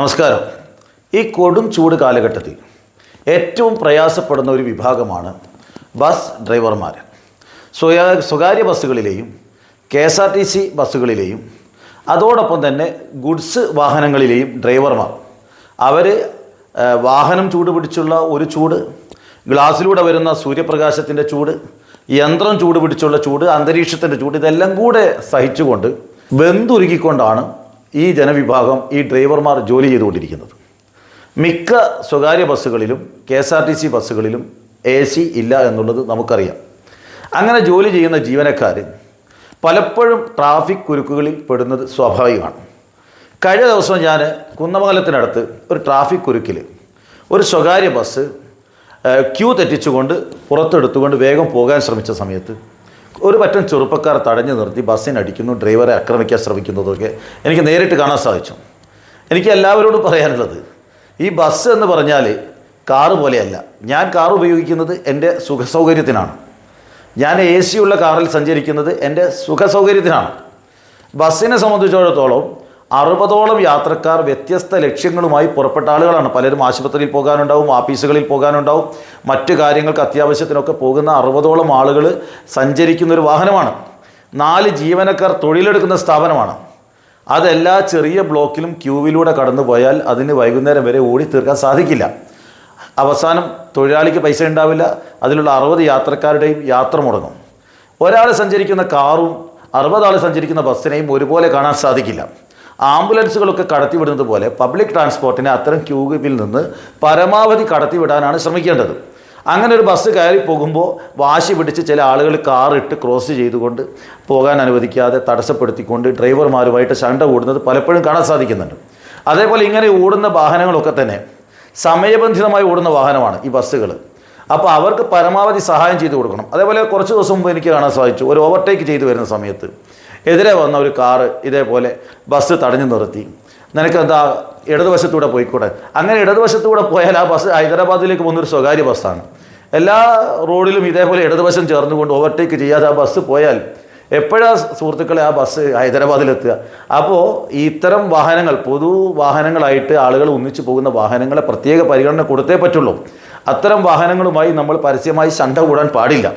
നമസ്കാരം. ഈ കൊടും ചൂട് കാലഘട്ടത്തിൽ ഏറ്റവും പ്രയാസപ്പെടുന്ന ഒരു വിഭാഗമാണ് ബസ് ഡ്രൈവർമാർ. സ്വയ സ്വകാര്യ ബസ്സുകളിലെയും K S R T C ബസ്സുകളിലെയും അതോടൊപ്പം തന്നെ ഗുഡ്സ് വാഹനങ്ങളിലെയും ഡ്രൈവർമാർ. അവർ വാഹനം ചൂട് പിടിച്ചുള്ള ഒരു ചൂട് ഗ്ലാസ്സിലൂടെ വരുന്ന സൂര്യപ്രകാശത്തിന്റെ ചൂട് യന്ത്രം ചൂട് പിടിച്ചുള്ള ചൂട് അന്തരീക്ഷത്തിന്റെ ചൂട് ഇതെല്ലാം കൂടെ സഹിച്ചുകൊണ്ട് വെന്തുരുകിക്കൊണ്ടാണ് ഈ ജനവിഭാഗം ഈ ഡ്രൈവർമാർ ജോലി ചെയ്തുകൊണ്ടിരിക്കുന്നത്. മിക്ക സ്വകാര്യ ബസ്സുകളിലും K S R T C ബസ്സുകളിലും A C ഇല്ല എന്നുള്ളത് നമുക്കറിയാം. അങ്ങനെ ജോലി ചെയ്യുന്ന ജീവനക്കാർ പലപ്പോഴും ട്രാഫിക് കുരുക്കുകളിൽ പെടുന്നത് സ്വാഭാവികമാണ്. കഴിഞ്ഞ ദിവസം ഞാൻ കുന്നമംഗലത്തിനടുത്ത് ഒരു ട്രാഫിക് കുരുക്കിൽ ഒരു സ്വകാര്യ ബസ് ക്യൂ തെറ്റിച്ചുകൊണ്ട് പുറത്തെടുത്തുകൊണ്ട് വേഗം പോകാൻ ശ്രമിച്ച സമയത്ത് ഒരു പറ്റം ചെറുപ്പക്കാർ തടഞ്ഞു നിർത്തി ബസ്സിനടിക്കുന്നു ഡ്രൈവറെ ആക്രമിക്കാൻ ശ്രമിക്കുന്നതൊക്കെ എനിക്ക് നേരിട്ട് കാണാൻ സാധിച്ചു. എനിക്ക് എല്ലാവരോടും പറയാനുള്ളത് ഈ ബസ് എന്ന് പറഞ്ഞാൽ കാറ് പോലെയല്ല. ഞാൻ കാർ ഉപയോഗിക്കുന്നത് എന്റെ സുഖസൗകര്യത്തിനാണ്. ഞാൻ എ സി ഉള്ള കാറിൽ സഞ്ചരിക്കുന്നത് എന്റെ സുഖസൗകര്യത്തിനാണ്. ബസ്സിനെ സംബന്ധിച്ചിടത്തോളം അറുപതോളം യാത്രക്കാർ വ്യത്യസ്ത ലക്ഷ്യങ്ങളുമായി പുറപ്പെട്ട ആളുകളാണ്. പലരും ആശുപത്രിയിൽ പോകാനുണ്ടാവും ഓഫീസുകളിൽ പോകാനുണ്ടാവും. മറ്റു കാര്യങ്ങൾക്ക് അത്യാവശ്യത്തിനൊക്കെ പോകുന്ന അറുപതോളം ആളുകൾ സഞ്ചരിക്കുന്ന ഒരു വാഹനമാണ്. നാല് ജീവനക്കാർ തൊഴിലെടുക്കുന്ന സ്ഥാപനമാണ്. അതെല്ലാ ചെറിയ ബ്ലോക്കിലും ക്യൂവിലൂടെ കടന്നു പോയാൽ അതിന് വൈകുന്നേരം വരെ ഓടി തീർക്കാൻ സാധിക്കില്ല. അവസാനം തൊഴിലാളിക്ക് പൈസ ഉണ്ടാവില്ല. അതിലുള്ള അറുപത് യാത്രക്കാരുടെയും യാത്ര മുടങ്ങും. ഒരാൾ സഞ്ചരിക്കുന്ന കാറും അറുപതാൾ സഞ്ചരിക്കുന്ന ബസ്സിനെയും ഒരുപോലെ കാണാൻ സാധിക്കില്ല. ആംബുലൻസുകളൊക്കെ കടത്തിവിടുന്നത് പോലെ പബ്ലിക് ട്രാൻസ്പോർട്ടിനെ അത്തരം ക്യൂവിൽ നിന്ന് പരമാവധി കടത്തിവിടാനാണ് ശ്രമിക്കേണ്ടത്. അങ്ങനെ ഒരു ബസ് കയറി പോകുമ്പോൾ വാശി പിടിച്ച് ചില ആളുകൾ കാറിട്ട് ക്രോസ് ചെയ്തുകൊണ്ട് പോകാൻ അനുവദിക്കാതെ തടസ്സപ്പെടുത്തിക്കൊണ്ട് ഡ്രൈവർമാരുമായിട്ട് ശണ്ട കൂടുന്നത് പലപ്പോഴും കാണാൻ സാധിക്കുന്നുണ്ട്. അതേപോലെ ഇങ്ങനെ ഓടുന്ന വാഹനങ്ങളൊക്കെ തന്നെ സമയബന്ധിതമായി ഓടുന്ന വാഹനമാണ് ഈ ബസ്സുകൾ അപ്പോൾ അവർക്ക് പരമാവധി സഹായം ചെയ്തു കൊടുക്കണം. അതേപോലെ കുറച്ച് ദിവസം മുമ്പ് എനിക്ക് കാണാൻ സാധിച്ചു. ഒരു ഓവർടേക്ക് ചെയ്തു വരുന്ന സമയത്ത് എതിരെ വന്ന ഒരു കാറ് ഇതേപോലെ ബസ് തടഞ്ഞു നിർത്തി. നിനക്ക് എന്താ ഇടതുവശത്തൂടെ പോയിക്കൂടെ? അങ്ങനെ ഇടതുവശത്തൂടെ പോയാൽ ആ ബസ് ഹൈദരാബാദിലേക്ക് പോകുന്നൊരു സ്വകാര്യ ബസ്സാണ് എല്ലാ റോഡിലും ഇതേപോലെ ഇടതുവശം ചേർന്നുകൊണ്ട് ഓവർടേക്ക് ചെയ്യാതെ ആ ബസ് പോയാൽ എപ്പോഴാണ് സുഹൃത്തുക്കളെ ആ ബസ് ഹൈദരാബാദിലെത്തുക? അപ്പോൾ ഇത്തരം വാഹനങ്ങൾ പൊതു വാഹനങ്ങളായിട്ട് ആളുകൾ ഒന്നിച്ചു പോകുന്ന വാഹനങ്ങളെ പ്രത്യേക പരിഗണന കൊടുത്തേ പറ്റുള്ളൂ. അത്തരം വാഹനങ്ങളുമായി നമ്മൾ പരസ്യമായി ശണ്ട കൂടാൻ പാടില്ല.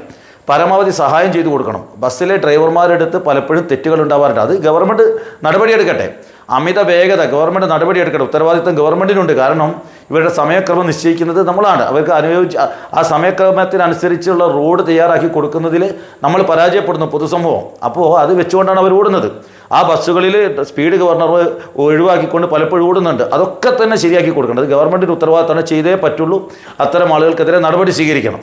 പരമാവധി സഹായം ചെയ്തു കൊടുക്കണം. ബസ്സിലെ ഡ്രൈവർമാരെടുത്ത് പലപ്പോഴും തെറ്റുകൾ ഉണ്ടാവാറുണ്ട്. അത് ഗവൺമെന്റ് നടപടിയെടുക്കട്ടെ. അമിത വേഗത ഗവൺമെന്റ് നടപടിയെടുക്കട്ടെ. ഉത്തരവാദിത്തം ഗവൺമെന്റിനുണ്ട് കാരണം ഇവരുടെ സമയക്രമം നിശ്ചയിക്കുന്നത് നമ്മളാണ്. അവർക്ക് അനുയോജ്യ ആ- സമയക്രമത്തിനനുസരിച്ചുള്ള റോഡ് തയ്യാറാക്കി കൊടുക്കുന്നതിൽ നമ്മൾ പരാജയപ്പെടുന്നു പൊതുസമൂഹം. അപ്പോൾ അത് വെച്ചുകൊണ്ടാണ് അവർ ഓടുന്നത്. ആ ബസ്സുകളിൽ സ്പീഡ് ഗവർണർ ഒഴിവാക്കിക്കൊണ്ട് പലപ്പോഴും ഓടുന്നുണ്ട്. അതൊക്കെ തന്നെ ശരിയാക്കി കൊടുക്കേണ്ടത് ഗവൺമെന്റിന്റെ ഉത്തരവാദിത്തമാണ് ചെയ്തേ പറ്റുള്ളൂ. അത്തരം ആളുകൾക്കെതിരെ നടപടി സ്വീകരിക്കണം.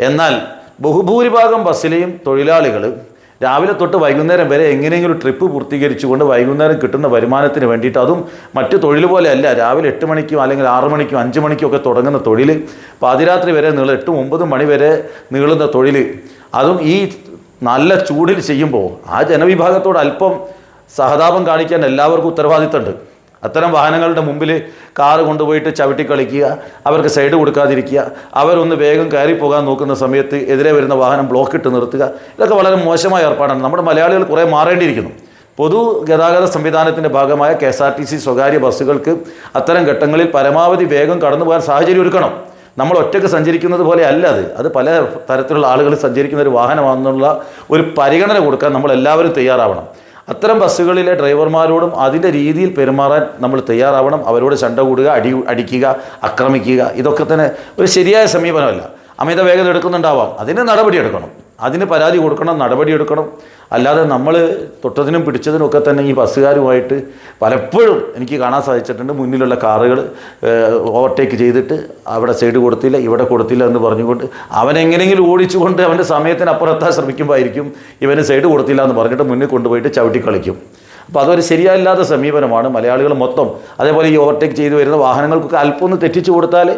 എന്നാൽ ബഹുഭൂരിഭാഗം ബസ്സിലെയും തൊഴിലാളികൾ രാവിലെ തൊട്ട് വൈകുന്നേരം വരെ എങ്ങനെയെങ്കിലും ട്രിപ്പ് പൂർത്തീകരിച്ചുകൊണ്ട് വൈകുന്നേരം കിട്ടുന്ന വരുമാനത്തിന് വേണ്ടിയിട്ട് അതും മറ്റു തൊഴിൽ പോലെയല്ല രാവിലെ എട്ട് മണിക്കും അല്ലെങ്കിൽ ആറ് മണിക്കും അഞ്ച് മണിക്കും ഒക്കെ തുടങ്ങുന്ന തൊഴിൽ പാതിരാത്രി വരെ നീളും എട്ടും ഒമ്പതും മണി വരെ നീളുന്ന തൊഴിൽ അതും ഈ നല്ല ചൂടിൽ ചെയ്യുമ്പോൾ ആ ജനവിഭാഗത്തോട് അല്പം സഹതാപം കാണിക്കാൻ എല്ലാവർക്കും ഉത്തരവാദിത്തമുണ്ട്. അത്തരം വാഹനങ്ങളുടെ മുമ്പിൽ കാറ് കൊണ്ടുപോയിട്ട് ചവിട്ടി കളിക്കുക അവർക്ക് സൈഡ് കൊടുക്കാതിരിക്കുക അവരൊന്ന് വേഗം കയറിപ്പോകാൻ പോകാൻ നോക്കുന്ന സമയത്ത് എതിരെ വരുന്ന വാഹനം ബ്ലോക്ക് ഇട്ട് നിർത്തുക. ഇതൊക്കെ വളരെ മോശമായ ഏർപ്പാടാണ്. നമ്മുടെ മലയാളികൾ കുറേ മാറേണ്ടിയിരിക്കുന്നു. പൊതു ഗതാഗത സംവിധാനത്തിന്റെ ഭാഗമായ K S R T C സ്വകാര്യ ബസ്സുകൾക്ക് അത്തരം ഘട്ടങ്ങളിൽ പരമാവധി വേഗം കടന്നു പോകാൻ സാഹചര്യം ഒരുക്കണം. നമ്മൾ ഒറ്റയ്ക്ക് സഞ്ചരിക്കുന്നത് പോലെ അല്ല അത്. അത് പല തരത്തിലുള്ള ആളുകൾ സഞ്ചരിക്കുന്ന ഒരു വാഹനമാണെന്നുള്ള ഒരു പരിഗണന കൊടുക്കാൻ നമ്മൾ എല്ലാവരും തയ്യാറാവണം. അത്തരം ബസ്സുകളിലെ ഡ്രൈവർമാരോടും അതിന്റെ രീതിയിൽ പെരുമാറാൻ നമ്മൾ തയ്യാറാവണം. അവരോട് ചണ്ട കൂടുക അടി അടിക്കുക ആക്രമിക്കുക. ഇതൊക്കെ തന്നെ ഒരു ശരിയായ സമീപനമല്ല. അമിത വേഗത എടുക്കുന്നുണ്ടാവാം. അതിന് നടപടിയെടുക്കണം അതിന് പരാതി കൊടുക്കണം നടപടിയെടുക്കണം. അല്ലാതെ നമ്മൾ തൊട്ടതിനും പിടിച്ചതിനും ഒക്കെ തന്നെ ഈ ബസ്സുകാരുമായിട്ട് പലപ്പോഴും എനിക്ക് കാണാൻ സാധിച്ചിട്ടുണ്ട്. മുന്നിലുള്ള കാറുകൾ ഓവർടേക്ക് ചെയ്തിട്ട് അവിടെ സൈഡ് കൊടുത്തില്ല ഇവിടെ കൊടുത്തില്ല എന്ന് പറഞ്ഞുകൊണ്ട് അവനെങ്ങനെയെങ്കിലും ഓടിച്ചുകൊണ്ട് അവന്റെ സമയത്തിനപ്പുറത്താൻ ശ്രമിക്കുമ്പോൾ ആയിരിക്കും ഇവന് സൈഡ് കൊടുത്തില്ല എന്ന് പറഞ്ഞിട്ട് മുന്നിൽ കൊണ്ടുപോയിട്ട് ചവിട്ടി കളിക്കും. അപ്പോൾ അതൊരു ശരിയല്ലാത്ത സമീപനമാണ്. മലയാളികൾ മൊത്തം അതേപോലെ ഈ ഓവർടേക്ക് ചെയ്തു വരുന്ന വാഹനങ്ങൾക്കൊക്കെ അല്പമൊന്ന് തെറ്റിച്ചു കൊടുത്താൽ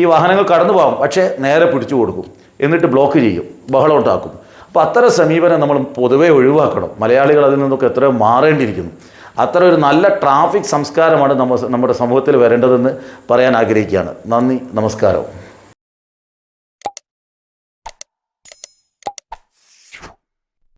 ഈ വാഹനങ്ങൾ കടന്നു പോകാം പക്ഷേ നേരെ പിടിച്ചു കൊടുക്കും. എന്നിട്ട് ബ്ലോക്ക് ചെയ്യും ബഹളം ഉണ്ടാക്കും അപ്പോൾ അത്തരം സമീപനം നമ്മൾ പൊതുവേ ഒഴിവാക്കണം. മലയാളികൾ അതിൽ നിന്നൊക്കെ എത്രയോ മാറേണ്ടിയിരിക്കുന്നു. അത്ര ഒരു നല്ല ട്രാഫിക് സംസ്കാരമാണ് നമ്മ നമ്മുടെ സമൂഹത്തിൽ വരേണ്ടതെന്ന് പറയാൻ ആഗ്രഹിക്കുകയാണ്. നന്ദി നമസ്കാരം.